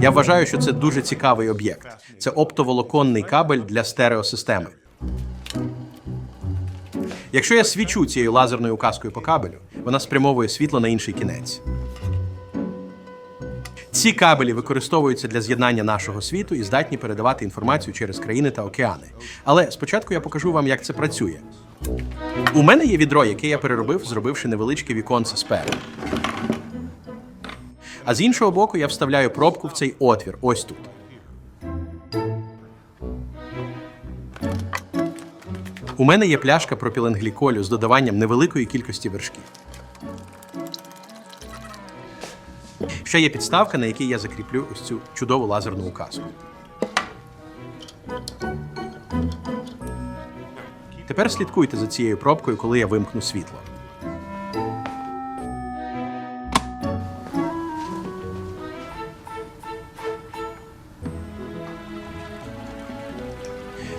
Я вважаю, що це дуже цікавий об'єкт. Це оптоволоконний кабель для стереосистеми. Якщо я свічу цією лазерною указкою по кабелю, вона спрямовує світло на інший кінець. Ці кабелі використовуються для з'єднання нашого світу і здатні передавати інформацію через країни та океани. Але спочатку я покажу вам, як це працює. У мене є відро, яке я переробив, зробивши невеличке віконце спереду. А з іншого боку я вставляю пробку в цей отвір, ось тут. У мене є пляшка пропіленгліколю з додаванням невеликої кількості вершків. Ще є підставка, на якій я закріплю ось цю чудову лазерну указку. Тепер слідкуйте за цією пробкою, коли я вимкну світло.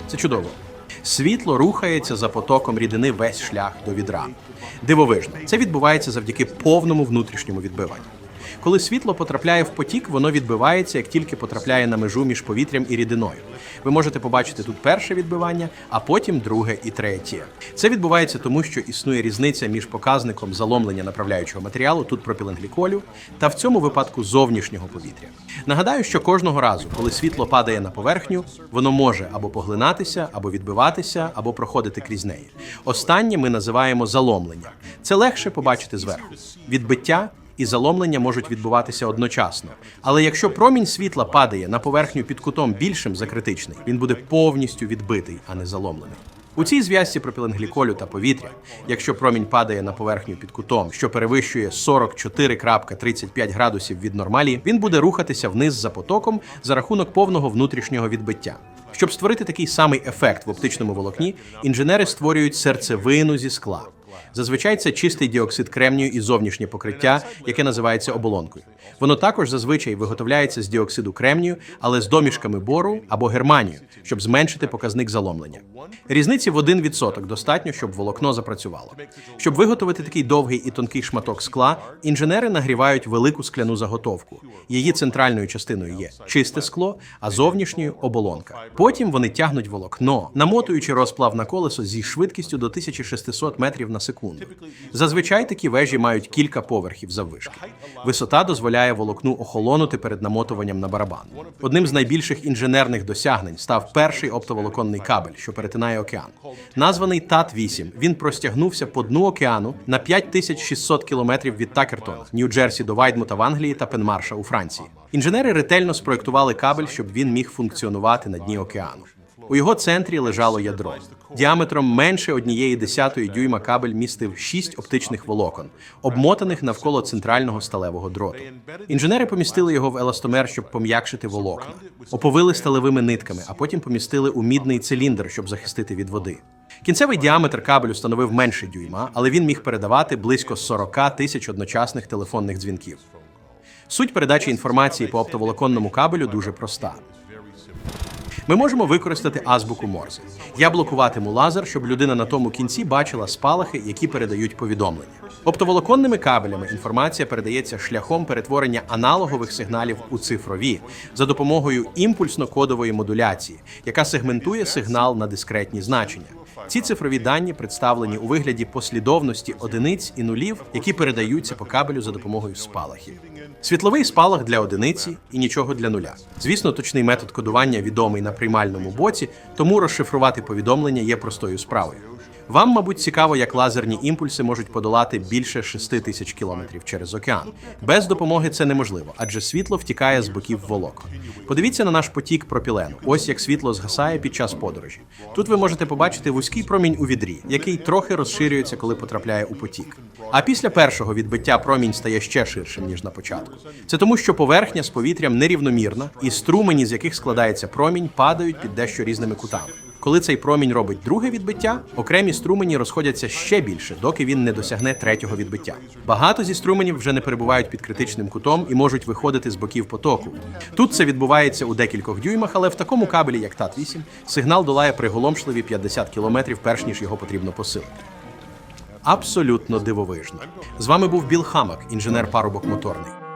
Це чудово. Світло рухається за потоком рідини весь шлях до відра. Дивовижно, це відбувається завдяки повному внутрішньому відбиванню. Коли світло потрапляє в потік, воно відбивається, як тільки потрапляє на межу між повітрям і рідиною. Ви можете побачити тут перше відбивання, а потім друге і третє. Це відбувається тому, що існує різниця між показником заломлення направляючого матеріалу, тут пропіленгліколю, та в цьому випадку зовнішнього повітря. Нагадаю, що кожного разу, коли світло падає на поверхню, воно може або поглинатися, або відбиватися, або проходити крізь неї. Останнє ми називаємо заломлення. Це легше побачити зверху. Відбиття і заломлення можуть відбуватися одночасно. Але якщо промінь світла падає на поверхню під кутом більшим за критичний, він буде повністю відбитий, а не заломлений. У цій зв'язці пропіленгліколю та повітря, якщо промінь падає на поверхню під кутом, що перевищує 44,35 градусів від нормалі, він буде рухатися вниз за потоком за рахунок повного внутрішнього відбиття. Щоб створити такий самий ефект в оптичному волокні, інженери створюють серцевину зі скла. Зазвичай це чистий діоксид кремнію і зовнішнє покриття, яке називається оболонкою. Воно також зазвичай виготовляється з діоксиду кремнію, але з домішками бору або германію, щоб зменшити показник заломлення. Різниці в 1% достатньо, щоб волокно запрацювало. Щоб виготовити такий довгий і тонкий шматок скла, інженери нагрівають велику скляну заготовку. Її центральною частиною є чисте скло, а зовнішньою оболонка. Потім вони тягнуть волокно, намотуючи розплав на колесо зі швидкістю до 1600 метрів на. Зазвичай такі вежі мають кілька поверхів заввишки. Висота дозволяє волокну охолонути перед намотуванням на барабан. Одним з найбільших інженерних досягнень став перший оптоволоконний кабель, що перетинає океан. Названий ТАТ-8, він простягнувся по дну океану на 5600 кілометрів від Такертона, Нью-Джерсі до Вайдмута в Англії та Пенмарша у Франції. Інженери ретельно спроектували кабель, щоб він міг функціонувати на дні океану. У його центрі лежало ядро. Діаметром менше однієї десятої дюйма кабель містив шість оптичних волокон, обмотаних навколо центрального сталевого дроту. Інженери помістили його в еластомер, щоб пом'якшити волокна, оповили сталевими нитками, а потім помістили у мідний циліндр, щоб захистити від води. Кінцевий діаметр кабелю становив менше дюйма, але він міг передавати близько 40 тисяч одночасних телефонних дзвінків. Суть передачі інформації по оптоволоконному кабелю дуже проста. Ми можемо використати азбуку Морзе. Я блокуватиму лазер, щоб людина на тому кінці бачила спалахи, які передають повідомлення. Оптоволоконними кабелями інформація передається шляхом перетворення аналогових сигналів у цифрові за допомогою імпульсно-кодової модуляції, яка сегментує сигнал на дискретні значення. Ці цифрові дані представлені у вигляді послідовності одиниць і нулів, які передаються по кабелю за допомогою спалахів. Світловий спалах для одиниці і нічого для нуля. Звісно, точний метод кодування відомий на приймальному боці, тому розшифрувати повідомлення є простою справою. Вам, мабуть, цікаво, як лазерні імпульси можуть подолати більше 6 тисяч кілометрів через океан. Без допомоги це неможливо, адже світло втікає з боків волокон. Подивіться на наш потік пропілену. Ось як світло згасає під час подорожі. Тут ви можете побачити вузький промінь у відрі, який трохи розширюється, коли потрапляє у потік. А після першого відбиття промінь стає ще ширшим ніж на початку. Це тому, що поверхня з повітрям нерівномірна, і струмені, з яких складається промінь, падають під дещо різними кутами. Коли цей промінь робить друге відбиття, окремі струмені розходяться ще більше, доки він не досягне третього відбиття. Багато зі струменів вже не перебувають під критичним кутом і можуть виходити з боків потоку. Тут це відбувається у декількох дюймах, але в такому кабелі, як ТАТ-8, сигнал долає приголомшливі 50 км, перш ніж його потрібно посилити. абсолютно дивовижно. З вами був Біл Хамак, інженер парубок моторний.